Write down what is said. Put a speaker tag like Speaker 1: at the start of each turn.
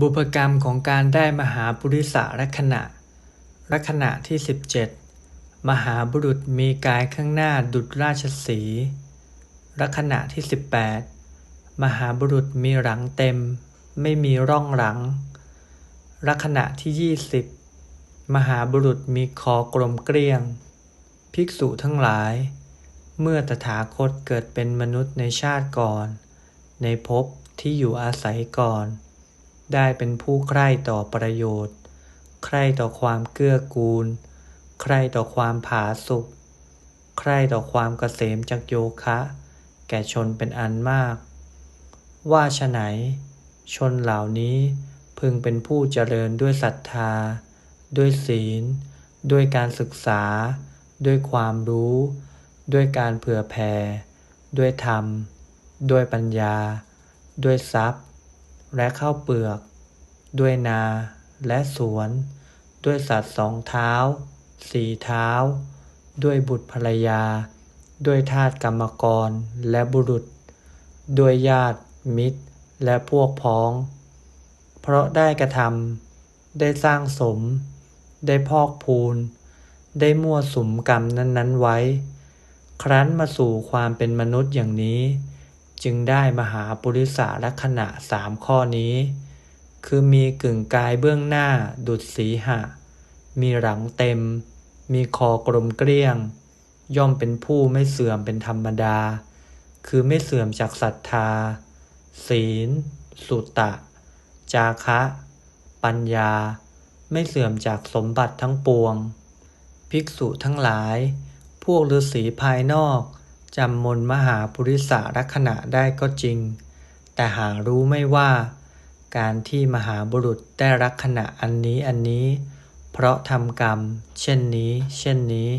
Speaker 1: บุพกรรมของการได้มหาปุริสลักษณะลักษณะที่ 17 มหาบุรุษมีกายข้างหน้าดุจราชสีลักษณะที่ 18 มหาบุรุษมีหลังเต็ม ไม่มีร่องหลังลักษณะที่ 20 มหาบุรุษมีคอกลมเกลี้ยง ภิกษุทั้งหลาย เมื่อตถาคตเกิดเป็นมนุษย์ในชาติก่อน ในภพที่อยู่อาศัยก่อน ได้เป็นผู้ใคร่ต่อประโยชน์ ใคร่ต่อความเกื้อกูล ใคร่ต่อความผาสุกใคร่ต่อความเกษมจากโยคะ แก่ชนเป็นอันมาก ว่าฉะไหน ชนเหล่านี้พึงเป็นผู้เจริญด้วยศรัทธา ด้วยศีล ด้วยการศึกษา ด้วยความรู้ ด้วยการเผื่อแผ่ ด้วยธรรม ด้วยปัญญา ด้วยทรัพย์ และข้าวเปลือก ด้วยนาและสวน ด้วยสัตว์สองเท้า สี่เท้า ด้วยบุตรภรรยา ด้วยทาสกรรมกรและบุรุษ ด้วยญาติมิตรและพวกพ้อง เพราะได้กระทำได้สร้างสม ได้พอกพูน ได้มั่วสุมกรรมนั้น ๆ ไว้ ครั้นมาสู่ความเป็นมนุษย์อย่างนี้ จึงได้มหาปุริสาลักษณะสามข้อนี้ คือมีกึ่งกายเบื้องหน้าดุจสีหะ มีหลังเต็ม มีคอกลมเกลี้ยง ย่อมเป็นผู้ไม่เสื่อมเป็นธรรมดา คือไม่เสื่อมจากศรัทธา ศีล สุตะ จาคะ ปัญญา ไม่เสื่อมจากสมบัติทั้งปวง ภิกษุทั้งหลาย พวกฤาษีภายนอก จำมนมหาปุริสาลักษณะได้ก็จริง แต่หารู้ไม่ว่า การที่มหาบุรุษได้ลักษณะอันนี้อันนี้ เพราะทำกรรม เช่นนี้ เช่นนี้